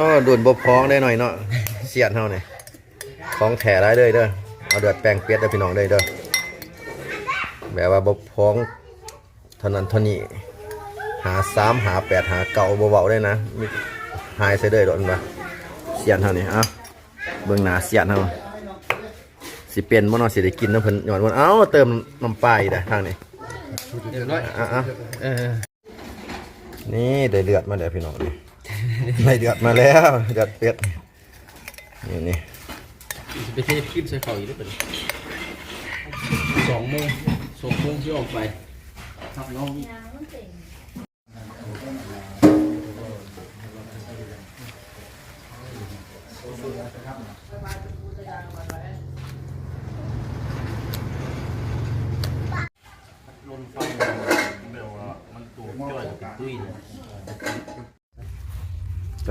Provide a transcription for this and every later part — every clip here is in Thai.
อ๋อดุนบพ้องได้หน่อยเนาะเสียดเฮาเนี่ยของแถได้เลยเด้อเอาเดือดแป้งเปียกเด้อพี่น้องเลยเด้อแบบว่าบพ้องเท่านั้นเท่านี้หาสามหาแปดหาเก่าเบาๆได้นะมีหายใส่เด้อโดนปะเสียดเฮานี่เอ้าเบิ่งหน้าเสียดเฮาสิเป็นบ่เนาะสิได้กินเนาะเพิ่นย้อนว่าเอ้าเติมน้ำปลาอีกเด้อทางนี้เดี๋ยวน้อยอะเออๆนี่ได้เลือดมาแล้วพี่น้องนี่ ได้เดือดมาแล้วเดือดเป็ดนี่นี่ไปเทขึ้นใส่เขาอีกได้ปะเนี่ยสองโมงสองโมงที่ออกไปครับน้องลนไฟแบบว่ามันตัวจ้อยกับตุ้ยเลย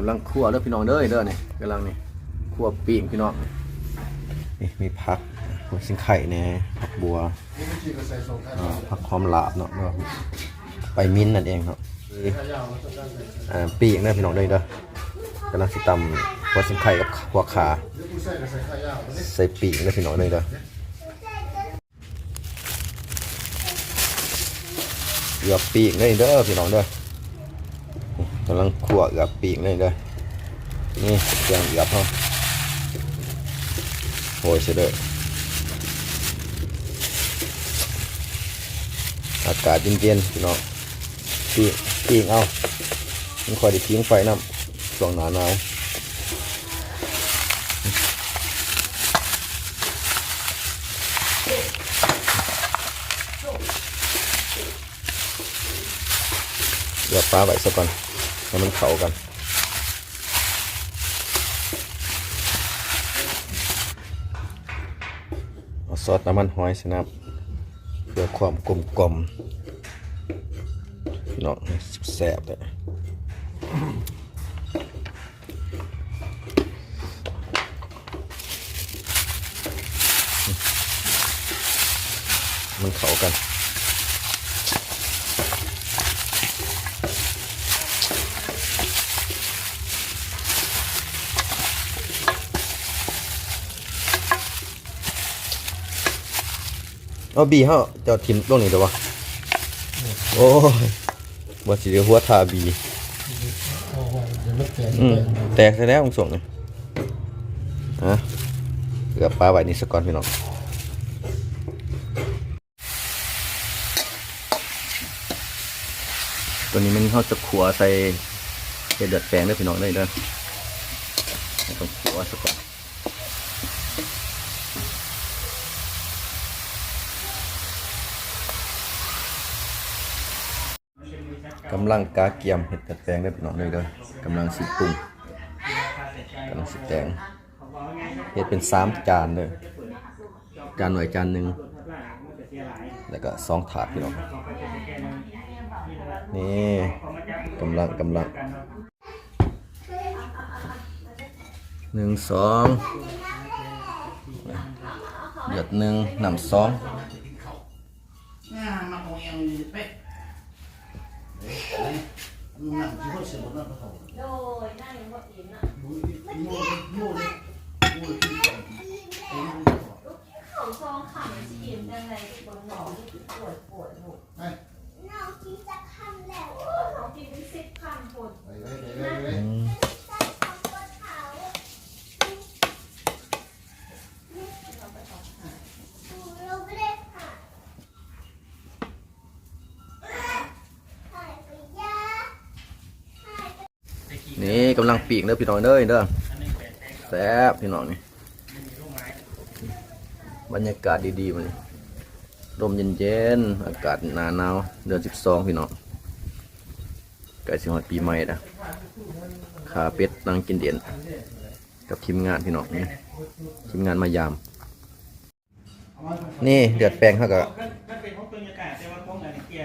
กำลังคั่วเด้อพี่น้องเด้อเด้อเนี่ยกำลังนี่คั่วปีกพี่น้องนี่มีผักหัวสิงไข่แหน่ยผักบัวผักหอมลาบเนาะไปมิ้นนั่นเองเนาะอ่าปีกนะพี่น้องเด้อเด้อกำลังสิตำหัวสิงไข่กับหัวขาใส่ปีกนะพี่น้องเด้อเด้อเหลือปีกเลยเด้อพี่น้องเด้อ กำลังขั่วกับปีกเลยเด้อนี่เครื่องเหยียบเขาโอ้ยเสยเด็จอากาศเย็นๆพี่น้องปีกปีกเอามันคอยได้ทิ้งไฟน้ำช่วงหนาหนาวเดี๋ยวปลาไว้สักก่อน ให้มันเข้ากันเอาซอสน้ำมันหอยสินะครับ เพื่อความกลมกลมๆพี่น้องแซ่บเลยมันเข้ากัน เอาบีเฮาเจ้าทิมลงนี่เด้อวะโอ้ยบ่สิเดี๋ยวหัวทาบีอืมแตกซะแล้วมึงส่งนี่ฮะเกือบปลาไว้นี่สักก่อนพี่น้องตัวนี้มันเขาจะขัวใส่เห็ดเดือดแปลงเด้อพี่น้องได้เด้อต้องขัวสักก่อน กำลังกาเกียมเห็ดกระแตงได้พี่น้องเลยเด้อกำลังสิปรุงกำลังสิแตงเห็ดเป็นสามจานเลยจานหน่อยจานหนึ่งแล้วก็สองถาดพี่น้องนี่กำลังกำลังหนึ่งสองหยดหนึ่งนำสอง เขาซองขำฉีดยังไงที่บนหนองที่ปวดปวดหมด นี่กำลังปีกเด้อพี่น้องเด้อเด้อแซ่บพี่น้องนี่บรรยากาศดีๆมันลมเย็นๆอากาศหนาหนาวเดือนสิบสองพี่น้องใกล้สิฮอดปีใหม่นะขาเป็ดนั่งกินเด่นกับทีมงานพี่น้องนี่ทีมงานมายาม นี่เดือดแปลงเขาก็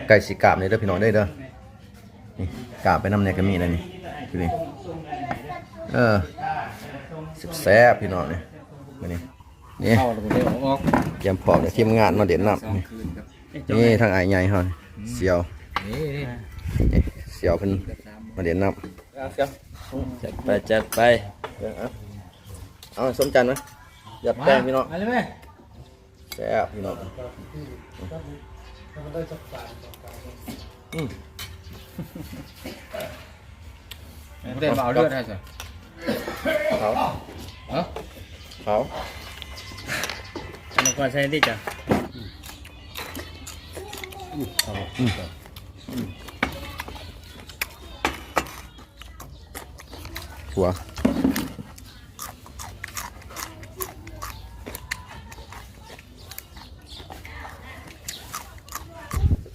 ไก่สีกาบนี่เด้อพี่น้องเด้อเด้อนี่กาบไปน้ำเนี่ยก็มีอะไรนี่ดูดิ เออสิบแซ่บพี่น้องนี่มานี่นี่เข้าแล้วผมได้ออกออกเตรียมพร้อมเดี๋ยวทีมงานมาเด่นนับสองนี่คืนครับนี่ทางไอ้ใหญ่เฮาเสียวนี่นี่นี่เสียวเพิ่นมาเด่นนับเเอาเสียวจัดไปจัดไปเดี๋ยวเอาเอาให้สมจันทร์ไหมหยัดแป้งพี่น้องอะไรไหมแซ่บพี่น้องอืม เต้นเอาเลือดให้สิ เขาเอ้าเขาอันนั้นก่อนใช้ดิจ้ะหัว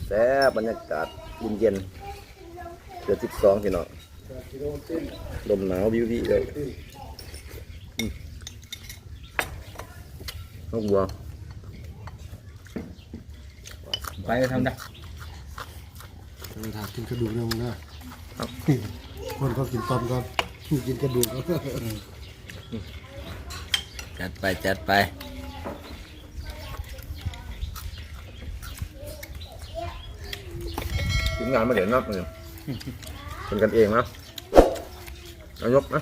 แซ่บบรรยากาศเย็นเย็นๆเดือนสิบสองพี่น้องลมหนาววิววิเลยอืม นกวัวไปทำได้ถามกินกระดูกเนี่ยมึงนะคนเขากินตอมก่อนกินกระดูกจัดไปจัดไปทีมงานมาเดี๋ยวนับเลยเป็นกันเองนะนายกนะ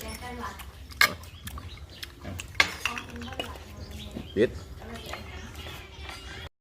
แกงไต้หวัน ปิดเ